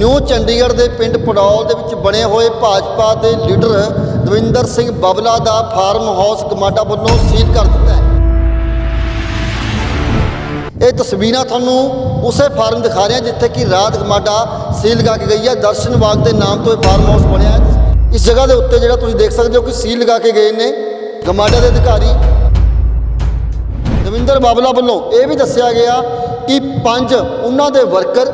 New Chandigarh ਦੇ ਪਿੰਡ ਪੜੌਲ ਦੇ ਵਿੱਚ ਬਣੇ ਹੋਏ ਭਾਜਪਾ ਦੇ ਲੀਡਰ ਦਵਿੰਦਰ ਸਿੰਘ ਬਬਲਾ ਦਾ ਫਾਰਮ ਹਾਊਸ ਕਮਾਂਡਾ ਵੱਲੋਂ ਸੀਲ ਕਰ ਦਿੱਤਾ ਹੈ। ਇਹ ਤਸਵੀਰਾਂ ਤੁਹਾਨੂੰ ਉਸੇ ਫਾਰਮ ਦਿਖਾ ਰਿਹਾ ਜਿੱਥੇ ਕਿ ਰਾਤ ਗਮਾਡਾ ਸੀਲ ਲਗਾ ਕੇ ਗਈ ਹੈ। ਦਰਸ਼ਨ ਬਾਗ ਦੇ ਨਾਮ ਤੋਂ ਇਹ ਫਾਰਮ ਹਾਊਸ ਬਣਿਆ ਹੈ। ਇਸ ਜਗ੍ਹਾ ਦੇ ਉੱਤੇ ਜਿਹੜਾ ਤੁਸੀਂ ਦੇਖ ਸਕਦੇ ਹੋ ਕਿ ਸੀਲ ਲਗਾ ਕੇ ਗਏ ਨੇ ਗਮਾਡਾ ਦੇ ਅਧਿਕਾਰੀ। ਦਵਿੰਦਰ ਬਾਬਲਾ ਵੱਲੋਂ ਇਹ ਵੀ ਦੱਸਿਆ ਗਿਆ ਕਿ ਪੰਜ ਉਹਨਾਂ ਦੇ ਵਰਕਰ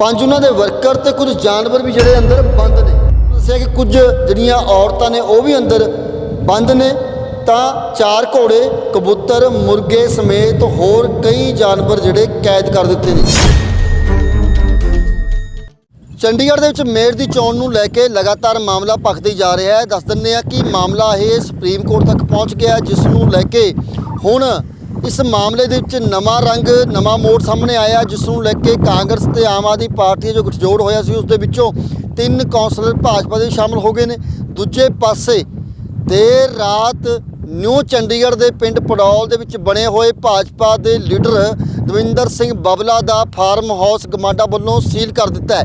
ਪੰਜ ਉਹਨਾਂ ਦੇ ਵਰਕਰ ਤੇ ਕੁਝ ਜਾਨਵਰ ਵੀ ਜਿਹੜੇ ਅੰਦਰ ਬੰਦ ਨੇ। ਦੱਸਿਆ ਕਿ ਕੁਝ ਜਿਹੜੀਆਂ ਔਰਤਾਂ ਨੇ ਉਹ ਵੀ ਅੰਦਰ ਬੰਦ ਨੇ। ਤਾਂ ਚਾਰ ਘੋੜੇ, ਕਬੂਤਰ, ਮੁਰਗੇ ਸਮੇਤ ਹੋਰ ਕਈ ਜਾਨਵਰ ਜਿਹੜੇ ਕੈਦ ਕਰ ਦਿੱਤੇ ਨੇ। ਚੰਡੀਗੜ੍ਹ ਦੇ ਵਿੱਚ ਮੇਅਰ ਦੀ ਚੋਣ ਨੂੰ ਲੈ ਕੇ ਲਗਾਤਾਰ ਮਾਮਲਾ ਭਖਦੀ ਜਾ ਰਿਹਾ ਹੈ। ਦੱਸ ਦਿੰਦੇ ਆ ਕਿ ਮਾਮਲਾ ਇਹ ਸੁਪਰੀਮ ਕੋਰਟ ਤੱਕ ਪਹੁੰਚ ਗਿਆ ਜਿਸ ਨੂੰ ਲੈ ਕੇ ਹੁਣ ਇਸ ਮਾਮਲੇ ਦੇ ਵਿੱਚ ਨਵਾਂ ਰੰਗ, ਨਵਾਂ ਮੋੜ ਸਾਹਮਣੇ ਆਇਆ, ਜਿਸ ਨੂੰ ਲੈ ਕੇ ਕਾਂਗਰਸ ਤੇ ਆਮ ਆਦਮੀ ਪਾਰਟੀ ਜੋ ਗਠਜੋੜ ਹੋਇਆ ਸੀ ਉਸ ਦੇ ਵਿੱਚੋਂ ਤਿੰਨ ਕੌਂਸਲਰ ਭਾਜਪਾ ਦੇ ਸ਼ਾਮਲ ਹੋ ਗਏ ਨੇ। ਦੂਜੇ ਪਾਸੇ ਦੇਰ ਰਾਤ ਨਿਊ ਚੰਡੀਗੜ੍ਹ ਦੇ ਪਿੰਡ ਪੜੌਲ ਦੇ ਵਿੱਚ ਬਣੇ ਹੋਏ ਭਾਜਪਾ ਦੇ ਲੀਡਰ ਦਵਿੰਦਰ ਸਿੰਘ ਬਬਲਾ ਦਾ ਫਾਰਮ ਹਾਊਸ ਗਮਾਡਾ ਵੱਲੋਂ ਸੀਲ ਕਰ ਦਿੱਤਾ ਹੈ।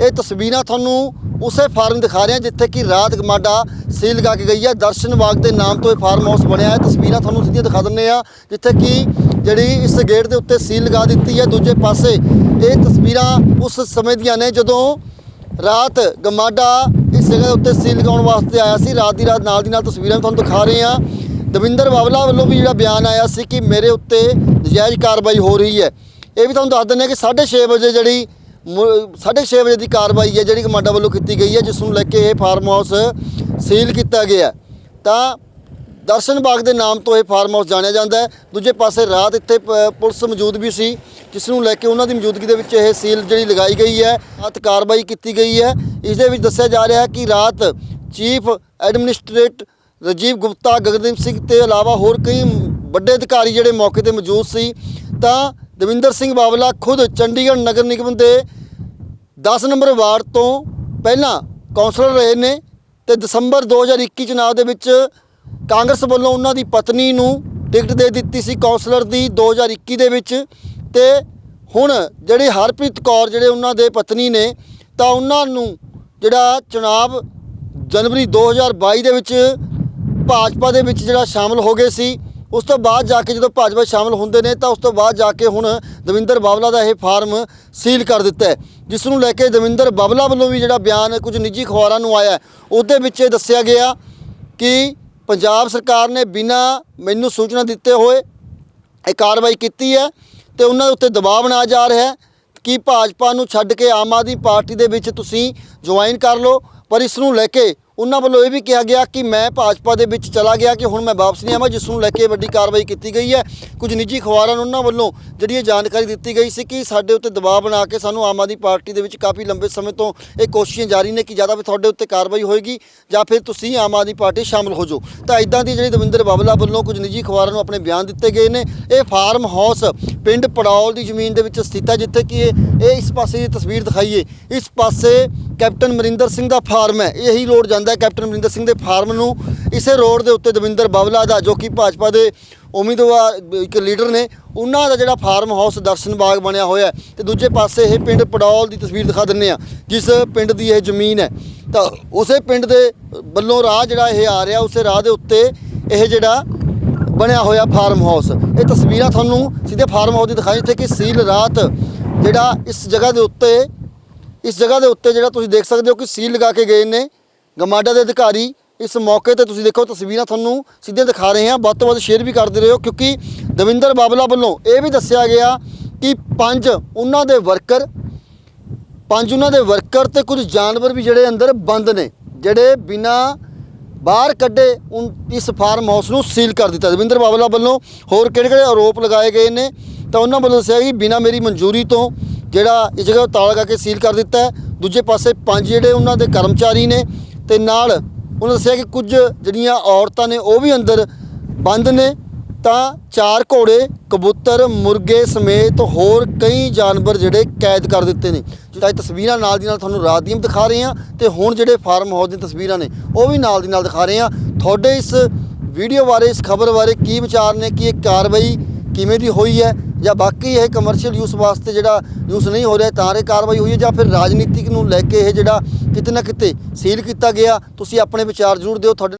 ਇਹ ਤਸਵੀਰਾਂ ਤੁਹਾਨੂੰ ਉਸੇ ਫਾਰਮ ਦਿਖਾ ਰਹੇ ਹਾਂ ਜਿੱਥੇ ਕਿ ਰਾਤ ਗਮਾਡਾ ਸੀਲ ਲਗਾ ਕੇ ਗਈ ਹੈ। ਦਰਸ਼ਨ ਬਾਗ ਦੇ ਨਾਮ ਤੋਂ ਇਹ ਫਾਰਮ ਹਾਊਸ ਬਣਿਆ ਹੈ। ਤਸਵੀਰਾਂ ਤੁਹਾਨੂੰ ਸਿੱਧੀਆਂ ਦਿਖਾ ਦਿੰਨੇ ਆ ਜਿੱਥੇ ਕਿ ਜਿਹੜੀ ਇਸ ਗੇਟ ਦੇ ਉੱਤੇ ਸੀਲ ਲਗਾ ਦਿੱਤੀ ਹੈ। ਦੂਜੇ ਪਾਸੇ ਇਹ ਤਸਵੀਰਾਂ ਉਸ ਸਮੇਂ ਦੀਆਂ ਨੇ ਜਦੋਂ ਰਾਤ ਗਮਾਡਾ ਇਸ ਜਗ੍ਹਾ ਦੇ ਉੱਤੇ ਸੀਲ ਲਗਾਉਣ ਵਾਸਤੇ ਆਇਆ ਸੀ। ਰਾਤ ਦੀ ਰਾਤ ਨਾਲ ਦੀ ਨਾਲ ਤਸਵੀਰਾਂ ਤੁਹਾਨੂੰ ਦਿਖਾ ਰਹੇ ਹਾਂ। ਦਵਿੰਦਰ ਬਾਬਲਾ ਵੱਲੋਂ ਵੀ ਜਿਹੜਾ ਬਿਆਨ ਆਇਆ ਸੀ ਕਿ ਮੇਰੇ ਉੱਤੇ ਨਜਾਇਜ਼ ਕਾਰਵਾਈ ਹੋ ਰਹੀ ਹੈ। ਇਹ ਵੀ ਤੁਹਾਨੂੰ ਦੱਸ ਦਿੰਦੇ ਹਾਂ ਕਿ 6:30 ਵਜੇ ਜਿਹੜੀ 6:30 ਵਜੇ ਦੀ ਕਾਰਵਾਈ ਹੈ ਜਿਹੜੀ ਕਮਾਂਡਾ ਵੱਲੋਂ ਕੀਤੀ ਗਈ ਹੈ, ਜਿਸ ਨੂੰ ਲੈ ਕੇ ਇਹ ਫਾਰਮ ਹਾਊਸ ਸੀਲ ਕੀਤਾ ਗਿਆ ਤਾਂ ਦਰਸ਼ਨ ਬਾਗ ਦੇ ਨਾਮ ਤੋਂ ਇਹ ਫਾਰਮ ਹਾਊਸ ਜਾਣਿਆ ਜਾਂਦਾ ਹੈ। ਦੂਜੇ ਪਾਸੇ ਰਾਤ ਇੱਥੇ ਪ- ਪੁਲਿਸ ਮੌਜੂਦ ਵੀ ਸੀ, ਜਿਸ ਨੂੰ ਲੈ ਕੇ ਉਹਨਾਂ ਦੀ ਮੌਜੂਦਗੀ ਦੇ ਵਿੱਚ ਇਹ ਸੀਲ ਜਿਹੜੀ ਲਗਾਈ ਗਈ ਹੈ ਰਾਤ ਕਾਰਵਾਈ ਕੀਤੀ ਗਈ ਹੈ। ਇਸ ਦੇ ਵਿੱਚ ਦੱਸਿਆ ਜਾ ਰਿਹਾ ਹੈ ਕਿ ਰਾਤ ਚੀਫ ਐਡਮਿਨਿਸਟ੍ਰੇਟ ਰਜੀਵ ਗੁਪਤਾ, ਗਗਨਦੀਪ ਸਿੰਘ ਤੇ ਇਲਾਵਾ ਹੋਰ ਕਈ ਵੱਡੇ ਅਧਿਕਾਰੀ ਜਿਹੜੇ ਮੌਕੇ ਤੇ ਮੌਜੂਦ ਸੀ। ਤਾਂ ਦਵਿੰਦਰ ਸਿੰਘ ਬਾਬਲਾ ਖੁਦ ਚੰਡੀਗੜ੍ਹ ਨਗਰ ਨਿਗਮ ਦੇ 10 ਨੰਬਰ ਵਾਰਡ ਤੋਂ ਪਹਿਲਾਂ ਕੌਂਸਲਰ ਰਹੇ ਨੇ ਤੇ ਦਸੰਬਰ 2021 ਚੁਣਾਵ ਦੇ ਵਿੱਚ ਕਾਂਗਰਸ ਵੱਲੋਂ ਉਹਨਾਂ ਦੀ ਪਤਨੀ ਨੂੰ ਟਿਕਟ ਦੇ ਦਿੱਤੀ ਸੀ ਕੌਂਸਲਰ ਦੀ 2021 ਦੇ ਵਿੱਚ ਤੇ ਹੁਣ ਜਿਹੜੇ ਹਰਪ੍ਰੀਤ ਕੌਰ ਜਿਹੜੇ ਉਹਨਾਂ ਦੇ ਪਤਨੀ ਨੇ ਤਾਂ ਉਹਨਾਂ ਨੂੰ ਜਿਹੜਾ ਚੁਣਾਵ ਜਨਵਰੀ 2022 ਦੇ ਵਿੱਚ ਭਾਜਪਾ ਦੇ ਵਿੱਚ ਜਿਹੜਾ ਸ਼ਾਮਲ ਹੋ ਗਏ ਸੀ। ਉਸ ਤੋਂ ਬਾਅਦ ਜਾ ਕੇ ਜਦੋਂ ਭਾਜਪਾ ਸ਼ਾਮਲ ਹੁੰਦੇ ਨੇ ਤਾਂ ਉਸ ਤੋਂ ਬਾਅਦ ਜਾ ਕੇ ਹੁਣ ਦਵਿੰਦਰ ਬਾਬਲਾ ਦਾ ਇਹ ਫਾਰਮ ਸੀਲ ਕਰ ਦਿੱਤਾ ਹੈ, ਜਿਸ ਨੂੰ ਲੈ ਕੇ ਦਵਿੰਦਰ ਬਾਬਲਾ ਵੱਲੋਂ ਵੀ ਜਿਹੜਾ ਬਿਆਨ ਕੁਝ ਨਿੱਜੀ ਅਖਬਾਰਾਂ ਨੂੰ ਆਇਆ ਉਹਦੇ ਵਿੱਚ ਇਹ ਦੱਸਿਆ ਗਿਆ ਕਿ ਪੰਜਾਬ ਸਰਕਾਰ ਨੇ ਬਿਨਾਂ ਮੈਨੂੰ ਸੂਚਨਾ ਦਿੱਤੇ ਹੋਏ ਇਹ ਕਾਰਵਾਈ ਕੀਤੀ ਹੈ ਤੇ ਉਹਨਾਂ ਦੇ ਉੱਤੇ ਦਬਾਅ ਬਣਾਇਆ ਜਾ ਰਿਹਾ ਹੈ ਕਿ ਭਾਜਪਾ ਨੂੰ ਛੱਡ ਕੇ ਆਮ ਆਦਮੀ ਪਾਰਟੀ ਦੇ ਵਿੱਚ ਤੁਸੀਂ ਜੁਆਇਨ ਕਰ ਲਓ, ਪਰ ਇਸ ਨੂੰ ਲੈ ਕੇ ਉਹਨਾਂ ਵੱਲੋਂ ਇਹ ਵੀ ਕਿਹਾ ਗਿਆ ਕਿ ਮੈਂ ਭਾਜਪਾ ਦੇ ਵਿੱਚ ਚਲਾ ਗਿਆ ਕਿ ਹੁਣ ਮੈਂ ਵਾਪਸ ਨਹੀਂ ਆਵਾਂ, ਜਿਸ ਨੂੰ ਲੈ ਕੇ ਵੱਡੀ ਕਾਰਵਾਈ ਕੀਤੀ ਗਈ ਹੈ। ਕੁਝ ਨਿੱਜੀ ਅਖਬਾਰਾਂ ਨੂੰ ਉਹਨਾਂ ਵੱਲੋਂ ਜਿਹੜੀ ਇਹ ਜਾਣਕਾਰੀ ਦਿੱਤੀ ਗਈ ਸੀ ਕਿ ਸਾਡੇ ਉੱਤੇ ਦਬਾਅ ਬਣਾ ਕੇ ਸਾਨੂੰ ਆਮ ਆਦਮੀ ਪਾਰਟੀ ਦੇ ਵਿੱਚ ਕਾਫੀ ਲੰਬੇ ਸਮੇਂ ਤੋਂ ਇਹ ਕੋਸ਼ਿਸ਼ਾਂ ਜਾਰੀ ਨੇ ਕਿ ਜ਼ਿਆਦਾ ਵੀ ਤੁਹਾਡੇ ਉੱਤੇ ਕਾਰਵਾਈ ਹੋਏਗੀ ਜਾਂ ਫਿਰ ਤੁਸੀਂ ਆਮ ਆਦਮੀ ਪਾਰਟੀ ਸ਼ਾਮਲ ਹੋ ਜਾਓ। ਤਾਂ ਇਦਾਂ ਦੀ ਜਿਹੜੀ ਦਵਿੰਦਰ ਬਾਬਲਾ ਵੱਲੋਂ ਕੁਝ ਨਿੱਜੀ ਅਖਬਾਰਾਂ ਨੂੰ ਆਪਣੇ ਬਿਆਨ ਦਿੱਤੇ ਗਏ ਨੇ, ਇਹ ਫਾਰਮ ਹਾਊਸ ਪਿੰਡ ਪੜੌਲ ਦੀ ਜ਼ਮੀਨ ਦੇ ਵਿੱਚ ਸਥਿਤ ਹੈ, ਜਿੱਥੇ ਕਿ ਇਹ ਇਸ ਪਾਸੇ ਦੀ ਤਸਵੀਰ ਦਿਖਾਈਏ। ਇਸ ਪਾਸੇ ਕੈਪਟਨ ਮਰਿੰਦਰ ਸਿੰਘ ਦਾ ਫਾਰਮ ਹੈ। ਇਹੀ ਰੋਡ ਜਾਂਦਾ ਹੈ ਕੈਪਟਨ ਮਰਿੰਦਰ ਸਿੰਘ ਦੇ ਫਾਰਮ ਨੂੰ। ਇਸੇ ਰੋਡ ਦੇ ਉੱਤੇ ਦਵਿੰਦਰ ਬਾਬਲਾ ਦਾ, ਜੋ ਕਿ ਭਾਜਪਾ ਦੇ ਉਮੀਦਵਾਰ, ਇੱਕ ਲੀਡਰ ਨੇ, ਉਹਨਾਂ ਦਾ ਜਿਹੜਾ ਫਾਰਮ ਹਾਊਸ ਦਰਸ਼ਨ ਬਾਗ ਬਣਿਆ ਹੋਇਆ ਹੈ। ਤੇ ਦੂਜੇ ਪਾਸੇ ਇਹ ਪਿੰਡ ਪੜੌਲ ਦੀ ਤਸਵੀਰ ਦਿਖਾ ਦਿੰਨੇ ਆ ਜਿਸ ਪਿੰਡ ਦੀ ਇਹ ਜ਼ਮੀਨ ਹੈ। ਤਾਂ ਉਸੇ ਪਿੰਡ ਦੇ ਵੱਲੋਂ ਰਾਹ ਜਿਹੜਾ ਇਹ ਆ ਰਿਹਾ, ਉਸੇ ਰਾਹ ਦੇ ਉੱਤੇ ਇਹ ਜਿਹੜਾ ਬਣਿਆ ਹੋਇਆ ਫਾਰਮ ਹਾਊਸ। ਇਹ ਤਸਵੀਰਾਂ ਤੁਹਾਨੂੰ ਸਿੱਧੇ ਫਾਰਮ ਹਾਊਸ ਦੀ ਦਿਖਾਈ, ਜਿੱਥੇ ਕਿ ਸੀਲ ਰਾਤ ਜਿਹੜਾ ਇਸ ਜਗ੍ਹਾ ਦੇ ਉੱਤੇ ਇਸ ਜਗ੍ਹਾ ਦੇ ਉੱਤੇ ਜਿਹੜਾ ਤੁਸੀਂ ਦੇਖ ਸਕਦੇ ਹੋ ਕਿ ਸੀਲ ਲਗਾ ਕੇ ਗਏ ਨੇ ਗਮਾਡਾ ਦੇ ਅਧਿਕਾਰੀ। ਇਸ ਮੌਕੇ ਤੇ ਤੁਸੀਂ ਦੇਖੋ ਤਸਵੀਰਾਂ ਤੁਹਾਨੂੰ ਸਿੱਧੇ ਦਿਖਾ ਰਹੇ ਹਾਂ। ਵੱਧ ਤੋਂ ਵੱਧ ਸ਼ੇਅਰ ਵੀ ਕਰਦੇ ਰਹੋ ਕਿਉਂਕਿ ਦਵਿੰਦਰ ਬਾਬਲਾ ਵੱਲੋਂ ਇਹ ਵੀ ਦੱਸਿਆ ਗਿਆ ਕਿ ਪੰਜ ਉਹਨਾਂ ਦੇ ਵਰਕਰ, ਪੰਜ ਉਹਨਾਂ ਦੇ ਵਰਕਰ ਤੇ ਕੁਝ ਜਾਨਵਰ ਵੀ ਜਿਹੜੇ ਅੰਦਰ ਬੰਦ ਨੇ, ਜਿਹੜੇ ਬਿਨਾ ਬਾਹਰ ਕੱਢੇ ਉਨ, ਇਸ ਫਾਰਮ ਹਾਊਸ ਨੂੰ ਸੀਲ ਕਰ ਦਿੱਤਾ। ਦਵਿੰਦਰ ਬਾਬਲਾ ਵੱਲੋਂ ਹੋਰ ਕਿਹੜੇ ਕਿਹੜੇ ਆਰੋਪ ਲਗਾਏ ਗਏ ਨੇ ਤਾਂ ਉਹਨਾਂ ਵੱਲੋਂ ਦੱਸਿਆ ਕਿ ਬਿਨਾ ਮੇਰੀ ਮਨਜ਼ੂਰੀ ਤੋਂ ਜਿਹੜਾ ਇਸ ਜਗ੍ਹਾ ਤਾਲਾ ਲਗਾ ਕੇ ਸੀਲ ਕਰ ਦਿੱਤਾ ਦੂਜੇ ਪਾਸੇ ਪੰਜ ਜਿਹੜੇ ਉਹਨਾਂ ਦੇ ਕਰਮਚਾਰੀ ਨੇ ਤੇ ਨਾਲ ਉਹਨਾਂ ਦੱਸਿਆ ਕਿ ਕੁਝ ਜਿਹੜੀਆਂ ਔਰਤਾਂ ਨੇ ਉਹ ਵੀ ਅੰਦਰ ਬੰਦ ਨੇ। ਤਾਂ ਚਾਰ ਘੋੜੇ, ਕਬੂਤਰ, ਮੁਰਗੇ ਸਮੇਤ ਹੋਰ ਕਈ ਜਾਨਵਰ ਜਿਹੜੇ ਕੈਦ ਕਰ ਦਿੱਤੇ ਨੇ। ਤਾਂ ਇਹ ਤਸਵੀਰਾਂ ਨਾਲ ਦੀ ਨਾਲ ਤੁਹਾਨੂੰ ਰਾਤ ਦੀਆਂ ਦਿਖਾ ਰਹੇ ਹਾਂ ਤੇ ਹੁਣ ਜਿਹੜੇ ਫਾਰਮ ਹਾਊਸ ਦੀਆਂ ਤਸਵੀਰਾਂ ਨੇ, ਉਹ ਵੀ ਨਾਲ ਦੀ ਨਾਲ ਦਿਖਾ ਰਹੇ ਹਾਂ। ਤੁਹਾਡੇ ਇਸ ਵੀਡੀਓ ਬਾਰੇ, ਇਸ ਖਬਰ ਬਾਰੇ ਕੀ ਵਿਚਾਰ ਨੇ, ਕਿ ਇਹ ਕਾਰਵਾਈ ਕਿਵੇਂ ਦੀ ਹੋਈ ਹੈ ਜਾਂ ਬਾਕੀ ਇਹ ਕਮਰਸ਼ੀਅਲ ਯੂਸ ਵਾਸਤੇ ਜਿਹੜਾ ਯੂਸ ਨਹੀਂ ਹੋ ਰਿਹਾ, ਤਾਂ ਇਹ ਕਾਰਵਾਈ ਹੋਈ ਹੈ ਜਾਂ ਫਿਰ ਰਾਜਨੀਤਿਕ ਨੂੰ ਲੈ ਕੇ ਇਹ ਜਿਹੜਾ ਕਿਤੇ ਨਾ ਕਿਤੇ ਸੀਲ ਕੀਤਾ ਗਿਆ, ਤੁਸੀਂ ਆਪਣੇ ਵਿਚਾਰ ਜ਼ਰੂਰ ਦਿਓ, ਤੁਹਾਡੇ